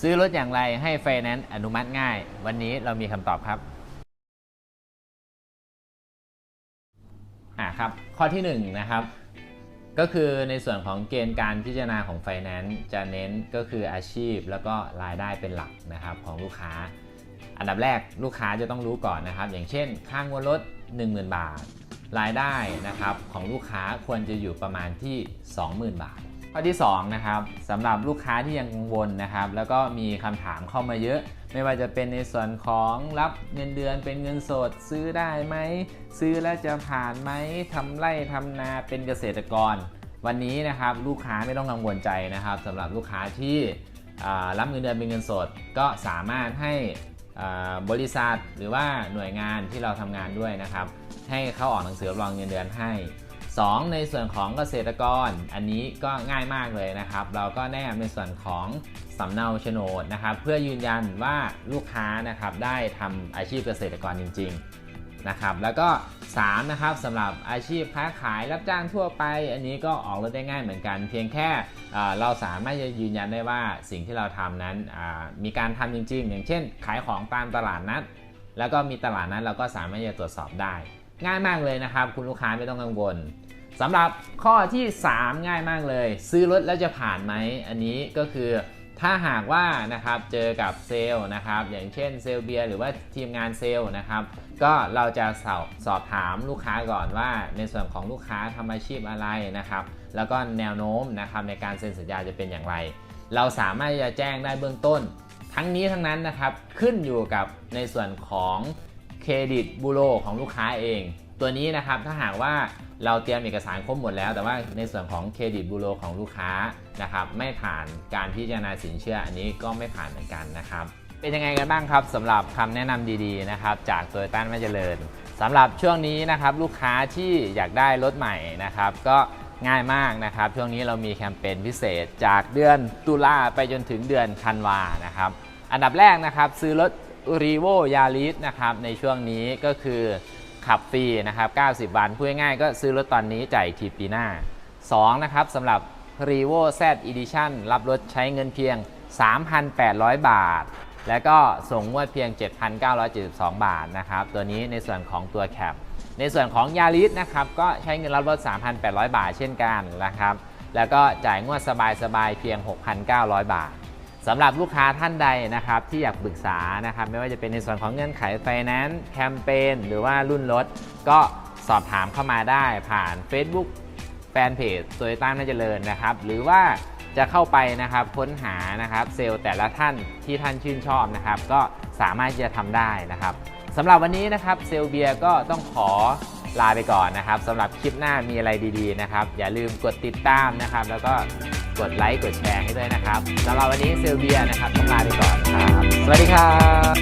ซื้อรถอย่างไรให้ไฟแนนซ์อนุมัติง่าย วันนี้เรามีคำตอบครับอ่าครับ ข้อที่1นะครับ ก็คือในส่วนของเกณฑ์การพิจารณาของไฟแนนซ์จะเน้นก็คืออาชีพแล้วก็รายได้เป็นหลักนะครับของลูกค้า อันดับแรกลูกค้าจะต้องรู้ก่อนนะครับ อย่างเช่น ค่างวดรถ 10,000 บาท รายได้นะครับของลูกค้าควรจะอยู่ประมาณที่ 20,000 บาท ข้อที่2นะครับสำหรับลูกค้าที่ยังกังวลนะครับ แล้วก็มีคำถามเข้ามาเยอะ ไม่ว่าจะเป็นในส่วนของรับเงินเดือนเป็นเงินสดซื้อได้ไหม ซื้อแล้วจะผ่านไหมทำไร่ทำนาเป็นเกษตรกร วันนี้นะครับลูกค้าไม่ต้องกังวลใจนะครับสำหรับลูกค้าที่รับเงินเดือนเป็นเงินสด ก็สามารถให้บริษัทหรือว่าหน่วยงานที่เราทำงานด้วยนะครับ ให้เขาออกหนังสือรับรองเงินเดือนให้ 2 ในส่วนของเกษตรกร อันนี้ก็ง่ายมากเลยนะครับ เราก็แนบในส่วนของสำเนาโฉนดนะครับ เพื่อยืนยันว่าลูกค้านะครับได้ทำอาชีพเกษตรกรจริง ๆนะครับ แล้วก็ 3 นะครับสำหรับอาชีพค้าขายรับจ้างทั่วไป อันนี้ก็ออกรถได้ง่ายเหมือนกัน เพียงแค่เราสามารถจะยืนยันได้ว่าสิ่งที่เราทำนั้นมีการทำจริง ๆ อย่างเช่น ขายของตามตลาดนัด แล้วก็มีตลาดนั้นเราก็สามารถจะตรวจสอบได้ ง่ายมากเลยนะครับ คุณลูกค้าไม่ต้องกังวลสำหรับข้อที่ 3 ง่ายมากเลย ซื้อรถแล้วจะผ่านไหมอันนี้ก็คือถ้าหากว่านะครับเจอกับเซลล์นะครับ อย่างเช่นเซลล์เบียร์หรือว่าทีมงานเซลล์นะครับ ก็เราจะสอบสอบถามลูกค้าก่อนว่าในส่วนของลูกค้าทำอาชีพอะไรนะครับ แล้วก็แนวโน้มนะครับในการเซ็นสัญญาจะเป็นอย่างไร เราสามารถจะแจ้งได้เบื้องต้น ทั้งนี้ทั้งนั้นนะครับขึ้นอยู่กับในส่วนของ เครดิตบูโรของลูกค้าเอง ตัวนี้นะครับถ้าหากว่าเราเตรียมเอกสารครบหมดแล้ว แต่ว่าในส่วนของเครดิตบูโรของลูกค้านะครับไม่ผ่านการพิจารณาสินเชื่ออันนี้ก็ไม่ผ่านเหมือนกันนะครับเป็นยังไงกันบ้างครับสำหรับคำแนะนำดีๆนะครับจากโตโยต้าแม่เจริญสำหรับช่วงนี้นะครับลูกค้าที่อยากได้รถใหม่นะครับก็ง่ายมากนะครับช่วงนี้เรามีแคมเปญพิเศษจากเดือนตุลาไปจนถึงเดือนธันวานะครับอันดับแรกนะครับซื้อรถ r e v o Yaris นะครับในช่วงนี้ก็คือขับฟรีนะครับ 90 วัน พูดง่ายๆก็ซื้อรถตอนนี้จ่ายทีปีหน้า 2 นะครับสำหรับ r e v o Z Edition รับรถใช้เงินเพียง 3,800 บาท แล้วก็ส่งงวดเพียง 7,972 บาทนะครับ ตัวนี้ในส่วนของตัวแคปในส่วนของยาริสนะครับ ก็ใช้เงินรับรถ 3,800 บาทเช่นกันนะครับ แล้วก็จ่ายงวดสบายๆเพียง 6,900 บาท สำหรับลูกค้าท่านใดนะครับที่อยากปรึกษานะครับไม่ว่าจะเป็นในส่วนของเงื่อนไขไฟแนนซ์แคมเปญหรือว่ารุ่นรถ ก็สอบถามเข้ามาได้ผ่าน Facebook แฟนเพจโตโยต้าน่าเจริญนะครับ หรือว่าจะเข้าไปนะครับค้นหานะครับเซลล์แต่ละท่านที่ท่านชื่นชอบนะครับ ก็สามารถที่จะทำได้นะครับสำหรับวันนี้นะครับเซลเบียก็ต้องขอลาไปก่อนนะครับสำหรับคลิปหน้ามีอะไรดีๆนะครับ อย่าลืมกดติดตามนะครับ แล้วก็ กดไลค์กดแชร์ให้ด้วยนะครับสำหรับวันนี้เซลเบียนะครับต้องลาไปก่อนครับ สวัสดีครับ